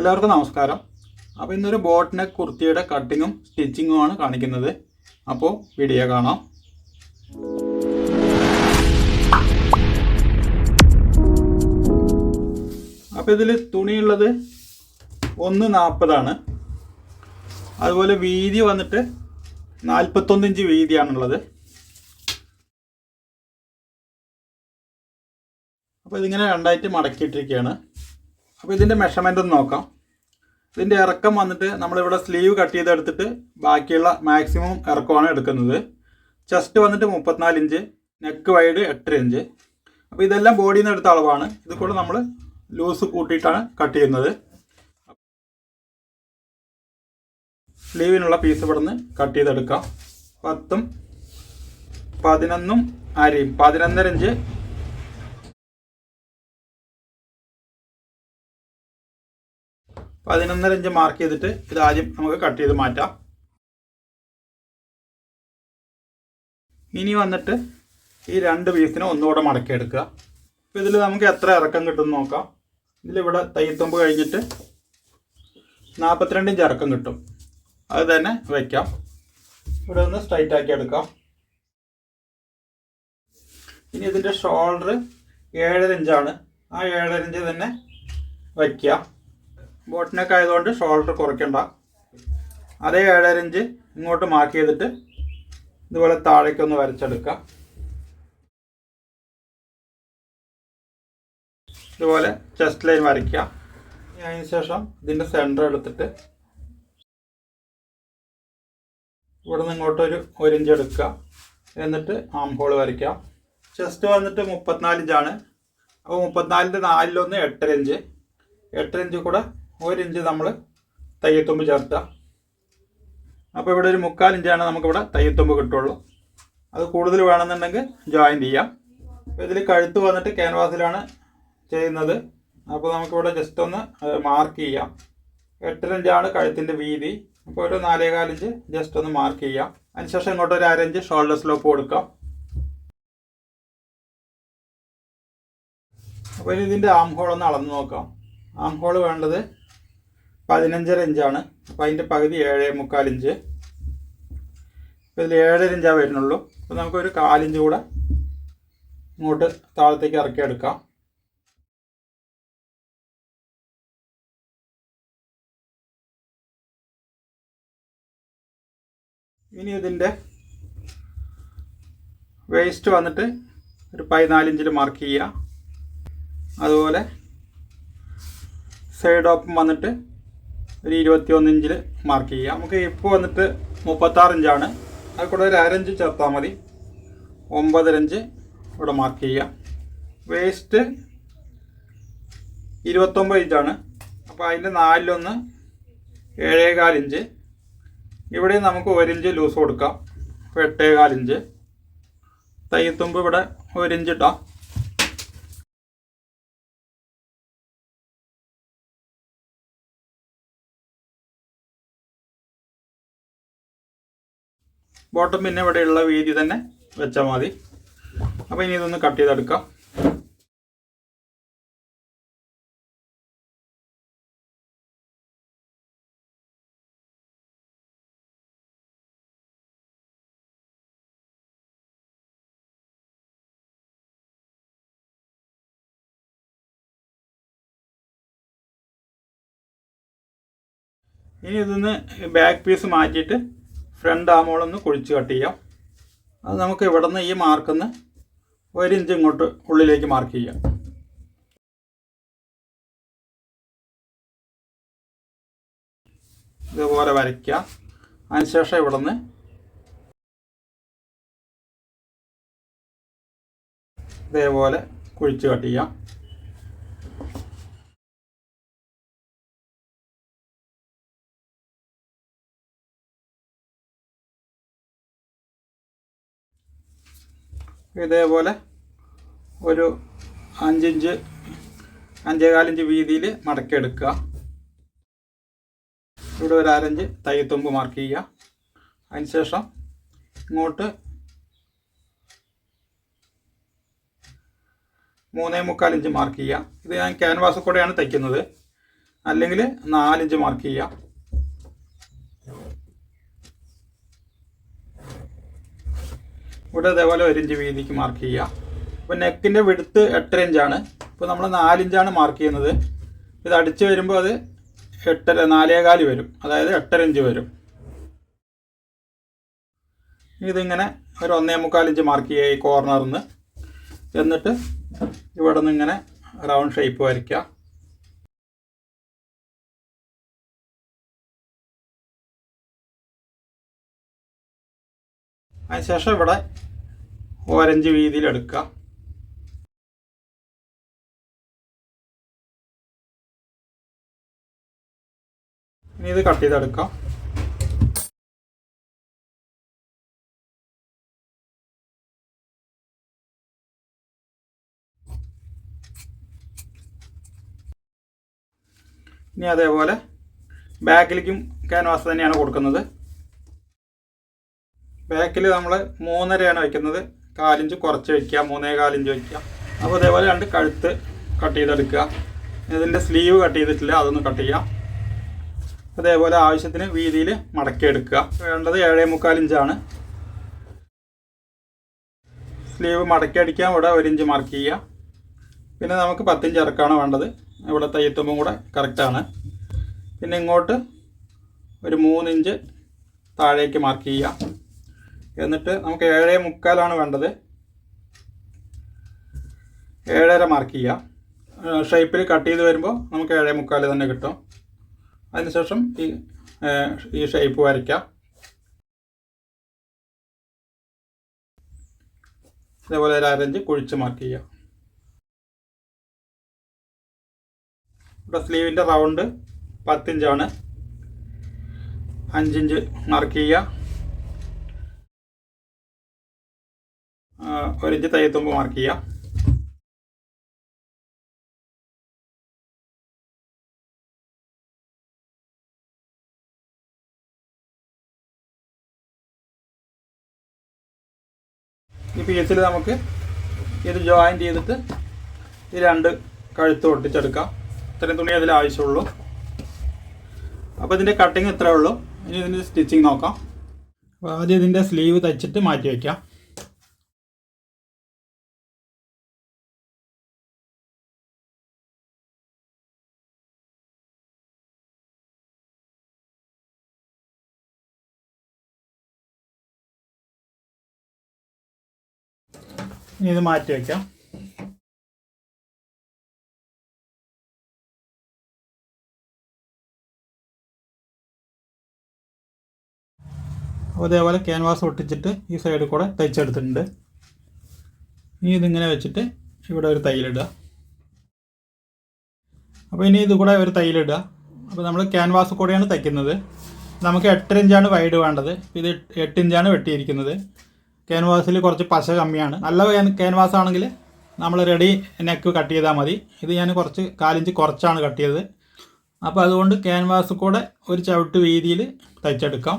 എല്ലാവർക്കും നമസ്കാരം. അപ്പോൾ ഇന്നൊരു ബോട്ട് നെക്ക് കുർത്തിയുടെ കട്ടിങ്ങും സ്റ്റിച്ചിങ്ങും ആണ് കാണിക്കുന്നത്. അപ്പോൾ വീഡിയോ കാണാം. അപ്പോൾ ഇതിൽ തുണിയുള്ളത് ഒന്ന് നാൽപ്പതാണ് അതുപോലെ വീതി വന്നിട്ട് നാൽപ്പത്തൊന്ന് ഇഞ്ച് വീതിയാണുള്ളത്. അപ്പോൾ ഇതിങ്ങനെ രണ്ടായിട്ട് മടക്കിയിട്ടിരിക്കുകയാണ്. അപ്പോൾ ഇതിന്റെ മെഷർമെന്റ് ഒന്ന് നോക്കാം. ഇതിന്റെ ഇറക്കം വന്നിട്ട് നമ്മളിവിടെ സ്ലീവ് കട്ട് ചെയ്തെടുത്തിട്ട് ബാക്കിയുള്ള മാക്സിമം ഇറക്കമാണ് എടുക്കുന്നത്. ചെസ്റ്റ് വന്നിട്ട് മുപ്പത്തിനാല് ഇഞ്ച് നെക്ക് വൈഡ് എട്ടര ഇഞ്ച് അപ്പോൾ ഇതെല്ലാം ബോഡിയിൽ നിന്ന് എടുത്ത അളവാണ്. ഇത് കൂടെ നമ്മൾ ലൂസ് കൂട്ടിയിട്ടാണ് കട്ട് ചെയ്യുന്നത്. സ്ലീവിനുള്ള പീസ് ഇവിടെ നിന്ന് കട്ട് ചെയ്തെടുക്കാം. പത്തും പതിനൊന്നും അരയും പതിനൊന്നര ഇഞ്ച് പതിനൊന്നര ഇഞ്ച് മാർക്ക് ചെയ്തിട്ട് ഇത് ആദ്യം നമുക്ക് കട്ട് ചെയ്ത് മാറ്റാം. ഇനി വന്നിട്ട് ഈ രണ്ട് പീസിനെ ഒന്നുകൂടെ മടക്കിയെടുക്കുക. അപ്പോൾ ഇതിൽ നമുക്ക് എത്ര ഇറക്കം കിട്ടും നോക്കാം. ഇതിലിവിടെ തയ്യത്തൊമ്പ് കഴിഞ്ഞിട്ട് നാൽപ്പത്തിരണ്ട് ഇഞ്ച് ഇറക്കം കിട്ടും. അത് തന്നെ വയ്ക്കാം ഇവിടെ ഒന്ന് സ്ട്രൈറ്റ് ആക്കി എടുക്കാം. ഇനി ഇതിന്റെ ഷോൾഡർ ഏഴര ഇഞ്ചാണ്. ആ ഏഴര ഇഞ്ച് തന്നെ വയ്ക്കുക ബോട്ടിനൊക്കെ ആയതുകൊണ്ട് ഷോൾഡർ കുറയ്ക്കണ്ട. അതേ ഏഴര ഇഞ്ച് ഇങ്ങോട്ട് മാർക്ക് ചെയ്തിട്ട് ഇതുപോലെ താഴേക്കൊന്ന് വരച്ചെടുക്കാം. ഇതുപോലെ ചെസ്റ്റ് ലൈൻ വരയ്ക്കുക അതിന് ശേഷം ഇതിന്റെ സെന്റർ എടുത്തിട്ട് ഇവിടെ നിന്ന് ഇങ്ങോട്ടൊരു ഒരു ഇഞ്ച് എടുക്കുക. എന്നിട്ട് ആം ഹോൾ വരയ്ക്കാം. ചെസ്റ്റ് വന്നിട്ട് മുപ്പത്തിനാല് ഇഞ്ചാണ്. അപ്പോൾ മുപ്പത്തിനാലിന്റെ നാലിലൊന്ന് എട്ടര ഇഞ്ച്. എട്ടര ഇഞ്ച് കൂടെ ഒരു ഇഞ്ച് നമ്മൾ തയ്യത്തുമ്പ് ചേർത്തുക അപ്പോൾ ഇവിടെ ഒരു മുക്കാൽ ഇഞ്ചാണ് നമുക്കിവിടെ തയ്യത്തുമ്പ് കിട്ടുള്ളൂ. അത് കൂടുതൽ വേണമെന്നുണ്ടെങ്കിൽ ജോയിൻ ചെയ്യാം. അപ്പോൾ ഇതിൽ കഴുത്ത് വന്നിട്ട് ക്യാൻവാസിലാണ് ചെയ്യുന്നത്. അപ്പോൾ നമുക്കിവിടെ ജസ്റ്റ് ഒന്ന് മാർക്ക് ചെയ്യാം. എട്ടര ഇഞ്ചാണ് കഴുത്തിന്റെ വീതി. അപ്പോൾ ഒരു നാലേകാൽ ഇഞ്ച് ജസ്റ്റ് ഒന്ന് മാർക്ക് ചെയ്യാം. അതിനുശേഷം ഇങ്ങോട്ട് ഒരു അരഞ്ച് ഷോൾഡർ സ്ലോപ്പ് കൊടുക്കാം. അപ്പോൾ ഇനി ഇതിന്റെ ആം ഹോൾ ഒന്ന് അളന്ന് നോക്കാം. ആം ഹോൾ വേണ്ടത് പതിനഞ്ചര ഇഞ്ചാണ്. അപ്പോൾ അതിന്റെ പകുതി ഏഴ് മുക്കാൽ ഇഞ്ച് ഇതിൽ ഏഴര ഇഞ്ചാണ് വരുന്നുള്ളൂ. അപ്പോൾ നമുക്കൊരു കാലിഞ്ച് കൂടെ ഇങ്ങോട്ട് താഴത്തേക്ക് ഇറക്കി എടുക്കാം ഇനി ഇതിന്റെ വേസ്റ്റ് വന്നിട്ട് ഒരു പതിനാലിഞ്ചിൽ മാർക്ക് ചെയ്യുക അതുപോലെ സൈഡ് ഓപ്പൺ വന്നിട്ട് ഒരു ഇരുപത്തി ഒന്ന് ഇഞ്ചിൽ മാർക്ക് ചെയ്യുക. നമുക്ക് ഇപ്പോൾ വന്നിട്ട് മുപ്പത്താറ് ഇഞ്ചാണ് അത് കൂടെ ഒരു അരഞ്ച് ചേർത്താൽ മതി. ഒമ്പതരഞ്ച് ഇവിടെ മാർക്ക് ചെയ്യുക. വേസ്റ്റ് ഇരുപത്തൊമ്പത് ഇഞ്ചാണ് അപ്പോൾ അതിന്റെ നാലിലൊന്ന് ഏഴേകാൽ ഇഞ്ച് ഇവിടെ നമുക്ക് ഒരു ഇഞ്ച് ലൂസ് കൊടുക്കാം. അപ്പോൾ എട്ടേകാൽ ഇഞ്ച് തയ്യത്തുമ്പ് ഇവിടെ ഒരു ഇഞ്ച് ഇട്ടാം ബോട്ടം പിന്നെ ഇവിടെയുള്ള വീതി തന്നെ വെച്ചാൽ മതി. അപ്പോൾ ഇനി ഇതൊന്ന് കട്ട് ചെയ്തെടുക്കാം. ഇനി ഇതൊന്ന് ബാക്ക് പീസ് മാറ്റിയിട്ട് ഫ്രണ്ട് ആമോളൊന്ന് കുഴിച്ച് കട്ട് ചെയ്യാം. അത് നമുക്ക് ഇവിടെ നിന്ന് ഈ മാർക്കിന്ന് ഒരു ഇഞ്ച് ഇങ്ങോട്ട് ഉള്ളിലേക്ക് മാർക്ക് ചെയ്യാം. ഇതുപോലെ വരയ്ക്കുക. അതിനുശേഷം ഇവിടെ നിന്ന് ഇതേപോലെ കുഴിച്ച് കട്ട് ചെയ്യാം. ഇതേപോലെ ഒരു അഞ്ചിഞ്ച് അഞ്ചേകാലിഞ്ച് വീതിയിൽ മടക്കിയെടുക്കുക. ഇവിടെ ഒരു അരഞ്ച് തയ്യത്തുമ്പ് മാർക്ക് ചെയ്യുക. അതിനുശേഷം ഇങ്ങോട്ട് മൂന്നേ മുക്കാൽ ഇഞ്ച് മാർക്ക് ചെയ്യുക. ഇത് ഞാൻ ക്യാൻവാസ് കൂടെയാണ് തയ്ക്കുന്നത്. അല്ലെങ്കിൽ നാലിഞ്ച് മാർക്ക് ചെയ്യാം ഇവിടെ ഇതേപോലെ ഒരു ഇഞ്ച് വീതിക്ക് മാർക്ക് ചെയ്യുക. അപ്പോൾ നെക്കിന്റെ വിടുത്ത് എട്ടര ഇഞ്ചാണ് ഇപ്പോൾ നമ്മൾ നാലിഞ്ചാണ് മാർക്ക് ചെയ്യുന്നത്. ഇത് അടിച്ച് വരുമ്പോൾ അത് എട്ടര നാലേകാൽ വരും. അതായത് എട്ടര ഇഞ്ച് വരും. ഇതിങ്ങനെ ഒരു ഒന്നേ മുക്കാൽ ഇഞ്ച് മാർക്ക് ചെയ്യുക ഈ കോർണറിൽ നിന്ന് എന്നിട്ട് ഇവിടെ നിന്ന് ഇങ്ങനെ റൗണ്ട് ഷേപ്പ് വരയ്ക്കുക. അതിനുശേഷം ഇവിടെ ഓരഞ്ച് വീതിയിൽ എടുക്കുക ഇനി ഇത് കട്ട് ചെയ്തെടുക്കാം. ഇനി അതേപോലെ ബാക്കിലേക്കും ക്യാൻവാസ് തന്നെയാണ് കൊടുക്കുന്നത്. ബാക്കിൽ നമ്മൾ മൂന്നരയാണ് വയ്ക്കുന്നത് കാലിഞ്ച് കുറച്ച് വയ്ക്കുക മൂന്നേ കാലിഞ്ച് വയ്ക്കുക അപ്പോൾ അതേപോലെ രണ്ട് കഴുത്ത് കട്ട് ചെയ്തെടുക്കുക. ഇതിന്റെ സ്ലീവ് കട്ട് ചെയ്തിട്ടില്ല. അതൊന്ന് കട്ട് ചെയ്യാം. അതേപോലെ ആവശ്യത്തിന് വീതിയിൽ മടക്കിയെടുക്കുക. വേണ്ടത് ഏഴേ മുക്കാലിഞ്ചാണ് സ്ലീവ് മടക്കി അടിക്കാൻ ഇവിടെ ഒരു ഇഞ്ച് മാർക്ക് ചെയ്യുക. പിന്നെ നമുക്ക് പത്തിഞ്ച് ഇറക്കാണ് വേണ്ടത്. ഇവിടെ തയ്യത്തുമ്പം കൂടെ കറക്റ്റാണ് പിന്നെ ഇങ്ങോട്ട് ഒരു മൂന്നിഞ്ച് താഴേക്ക് മാർക്ക് ചെയ്യുക. എന്നിട്ട് നമുക്ക് ഏഴേ മുക്കാലാണ് വേണ്ടത്. ഏഴര മാർക്ക് ചെയ്യുക ഷേപ്പിൽ കട്ട് ചെയ്ത് വരുമ്പോൾ നമുക്ക് ഏഴേ മുക്കാൽ തന്നെ കിട്ടും. അതിനുശേഷം ഈ ഈ ഷേപ്പ് വരയ്ക്കാം. ഇതേപോലെ ഒരു അരഞ്ച് കുഴിച്ച് മാർക്ക് ചെയ്യുക ഇവിടെ സ്ലീവിന്റെ റൗണ്ട് പത്തിഞ്ചാണ്. അഞ്ചിഞ്ച് മാർക്ക് ചെയ്യുക ഒരിഞ്ച് തയ്യത്തുമ്പ് മാർക്ക് ചെയ്യാം. ഈ പീസിൽ നമുക്ക് ഇത് ജോയിൻ ചെയ്തിട്ട് ഈ രണ്ട് കഴുത്ത് ഒട്ടിച്ചെടുക്കാം. ഇത്രയും തുണി അതിൽ ആവശ്യമുള്ളൂ. അപ്പോൾ ഇതിന്റെ കട്ടിങ് ഇത്രേ ഉള്ളൂ. ഇനി ഇതിന്റെ സ്റ്റിച്ചിങ് നോക്കാം. അപ്പോൾ ആദ്യം ഇതിന്റെ സ്ലീവ് തയ്ച്ചിട്ട് മാറ്റി വയ്ക്കാം ഇനി ഇത് മാറ്റി അപ്പോൾ അതേപോലെ ക്യാൻവാസ് ഒട്ടിച്ചിട്ട് ഈ സൈഡിൽ കൂടെ തയ്ച്ചെടുത്തിട്ടുണ്ട്. ഇനി ഇതിങ്ങനെ വെച്ചിട്ട് ഇവിടെ ഒരു തയ്യലിടുക അപ്പോൾ ഇനി ഇത് കൂടെ ഒരു തയ്യലിടുക അപ്പോൾ നമ്മൾ ക്യാൻവാസ് കൂടെയാണ് തയ്ക്കുന്നത്. നമുക്ക് എട്ടര ഇഞ്ചാണ് വൈഡ് വേണ്ടത്. ഇത് എട്ട് ഇഞ്ചാണ് വെട്ടിയിരിക്കുന്നത്. ക്യാൻവാസിൽ കുറച്ച് പശ കമ്മിയാണ്. നല്ല ക്യാൻവാസ് ആണെങ്കിൽ നമ്മൾ റെഡി നെക്ക് കട്ട് ചെയ്താൽ മതി. ഇത് ഞാൻ കുറച്ച് കാലിഞ്ച് കുറച്ചാണ് കട്ട് ചെയ്തത്. അപ്പോൾ അതുകൊണ്ട് ക്യാൻവാസ് കൂടെ ഒരു ചവിട്ട് വീതിയിൽ തയ്ച്ചെടുക്കാം.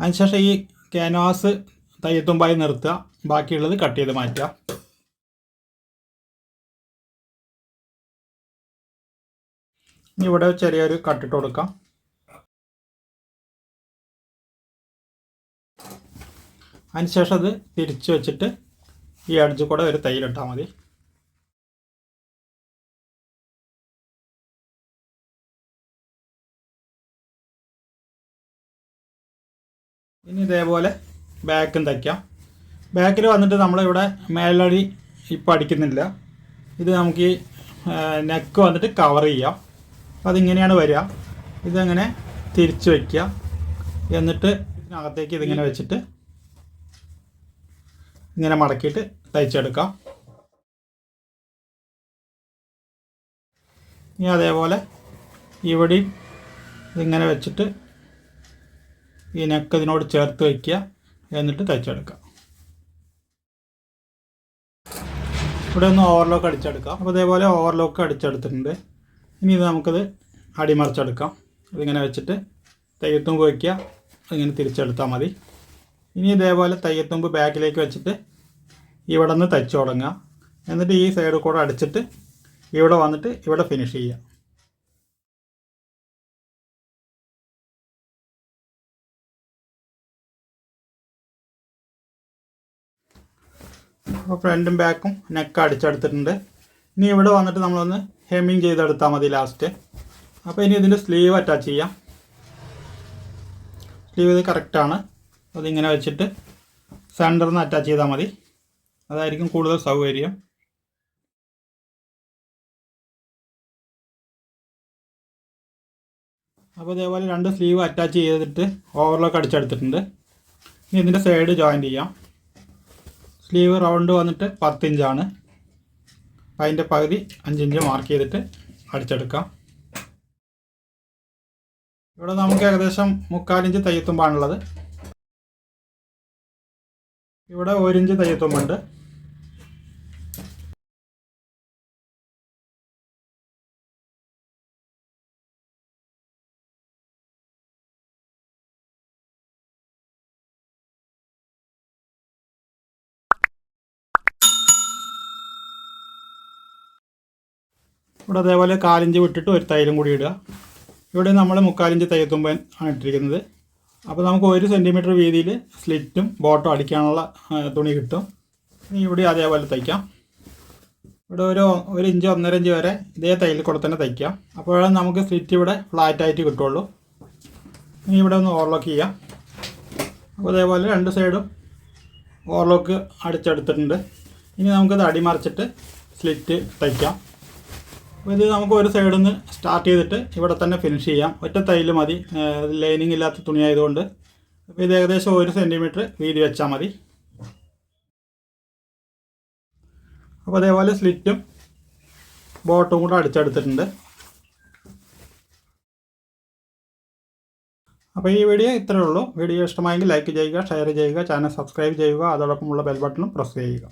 അതിനുശേഷം ഈ ക്യാൻവാസ് തയ്യത്തുമ്പായി നിർത്തുക. ബാക്കിയുള്ളത് കട്ട് ചെയ്ത് മാറ്റുക. ഇവിടെ ചെറിയൊരു കട്ടിട്ട് കൊടുക്കാം. അതിനുശേഷം അത് തിരിച്ച് വെച്ചിട്ട് ഈ അടിച്ചു കൂടെ ഒരു തൈയിലിട്ടാൽ മതി. ഇനി ഇതേപോലെ ബാക്കും തയ്ക്കാം. ബാക്കിൽ വന്നിട്ട് നമ്മളിവിടെ മേലടി ഇപ്പം അടിക്കുന്നില്ല. ഇത് നമുക്ക് ഈ നെക്ക് വന്നിട്ട് കവർ ചെയ്യാം. അതിങ്ങനെയാണ് വരിക. ഇതങ്ങനെ തിരിച്ച് വയ്ക്കുക എന്നിട്ട് ഇതിനകത്തേക്ക് ഇതിങ്ങനെ വെച്ചിട്ട് ഇങ്ങനെ മടക്കിയിട്ട് തയ്ച്ചെടുക്കാം. ഇനി അതേപോലെ ഇവിടെയും ഇതിങ്ങനെ വെച്ചിട്ട് ഈ നെക്ക് ഇതിനോട് ചേർത്ത് വയ്ക്കുക. എന്നിട്ട് തയ്ച്ചെടുക്കാം. ഇവിടെ ഒന്ന് ഓവർലോക്ക് അടിച്ചെടുക്കാം. അപ്പോൾ അതേപോലെ ഓവർലോക്ക് അടിച്ചെടുത്തിട്ടുണ്ട്. ഇനി ഇത് നമുക്കത് അടിമറിച്ചെടുക്കാം. ഇതിങ്ങനെ വെച്ചിട്ട് തയ്യത്തും വയ്ക്കുക. ഇങ്ങനെ തിരിച്ചെടുത്താൽ മതി. ഇനി ഇതേപോലെ തയ്യത്തുമ്പ് ബാക്കിലേക്ക് വെച്ചിട്ട് ഇവിടെ നിന്ന് തയ്ച്ചു തുടങ്ങുക എന്നിട്ട് ഈ സൈഡ് കൂടെ അടിച്ചിട്ട് ഇവിടെ വന്നിട്ട് ഇവിടെ ഫിനിഷ് ചെയ്യാം. അപ്പോൾ ഫ്രണ്ടും ബാക്കും നെക്ക് അടിച്ചെടുത്തിട്ടുണ്ട്. ഇനി ഇവിടെ വന്നിട്ട് നമ്മളൊന്ന് ഹെമ്മിങ് ചെയ്തെടുത്താൽ മതി ലാസ്റ്റ് അപ്പോൾ ഇനി ഇതിന്റെ സ്ലീവ് അറ്റാച്ച് ചെയ്യാം. സ്ലീവ് ഇത് കറക്റ്റാണ് അതിങ്ങനെ വെച്ചിട്ട് സെന്ററിൽ നിന്ന് അറ്റാച്ച് ചെയ്താൽ മതി. അതായിരിക്കും കൂടുതൽ സൗകര്യം. അപ്പോൾ ഇതേപോലെ രണ്ട് സ്ലീവ് അറ്റാച്ച് ചെയ്തിട്ട് ഓവർലോക്ക് അടിച്ചെടുത്തിട്ടുണ്ട്. ഇനി ഇതിന്റെ സൈഡ് ജോയിന്റ് ചെയ്യാം. സ്ലീവ് റൗണ്ട് വന്നിട്ട് പത്ത് ഇഞ്ചാണ് അതിന്റെ പകുതി അഞ്ചിഞ്ച് മാർക്ക് ചെയ്തിട്ട് അടിച്ചെടുക്കാം. ഇവിടെ നമുക്ക് ഏകദേശം മുക്കാലിഞ്ച് തയ്യത്തുമ്പാണുള്ളത് ഇവിടെ ഒരിഞ്ച് തയ്യത്തുമ്പുണ്ട് ഇവിടെ അതേപോലെ കാലിഞ്ച് വിട്ടിട്ട് ഒരു തൈലും കൂടി ഇടുക. ഇവിടെ നമ്മൾ മുക്കാലിഞ്ച് തയ്യത്തുമ്പൻ ആണ് ഇട്ടിരിക്കുന്നത്. അപ്പോൾ നമുക്ക് ഒരു സെന്റിമീറ്റർ വീതിയിൽ സ്ലിറ്റും ബോട്ടും അടിക്കാനുള്ള തുണി കിട്ടും. ഇനി ഇവിടെ അതേപോലെ തയ്ക്കാം. ഇവിടെ ഒരു ഒരു ഇഞ്ച് ഒന്നര ഇഞ്ച് വരെ ഇതേ തയ്യൽ കൂടെ തന്നെ തയ്ക്കാം. അപ്പോഴാണ് നമുക്ക് സ്ലിറ്റ് ഇവിടെ ഫ്ലാറ്റായിട്ട് കിട്ടുള്ളൂ. ഇനി ഇവിടെ ഒന്ന് ഓവർലോക്ക് ചെയ്യാം. അപ്പോൾ അതേപോലെ രണ്ട് സൈഡും ഓവർലോക്ക് അടിച്ചെടുത്തിട്ടുണ്ട്. ഇനി നമുക്കത് അടിമറിച്ചിട്ട് സ്ലിറ്റ് തയ്ക്കാം. അപ്പോൾ ഇത് നമുക്ക് ഒരു സൈഡിൽ നിന്ന് സ്റ്റാർട്ട് ചെയ്തിട്ട് ഇവിടെ തന്നെ ഫിനിഷ് ചെയ്യാം. ഒറ്റ തൈൽ മതി. ലൈനിങ് ഇല്ലാത്ത തുണിയായതുകൊണ്ട് അപ്പോൾ ഇത് ഏകദേശം ഒരു സെന്റിമീറ്റർ വീതി വെച്ചാൽ മതി. അപ്പോൾ അതേപോലെ സ്ലിറ്റും ബോട്ടും കൂടെ അടിച്ചെടുത്തിട്ടുണ്ട്. അപ്പോൾ ഈ വീഡിയോ ഇത്രയേ ഉള്ളൂ. വീഡിയോ ഇഷ്ടമായെങ്കിൽ ലൈക്ക് ചെയ്യുക ഷെയർ ചെയ്യുക ചാനൽ സബ്സ്ക്രൈബ് ചെയ്യുക. അതോടൊപ്പമുള്ള ബെൽ ബട്ടണും പ്രസ് ചെയ്യുക.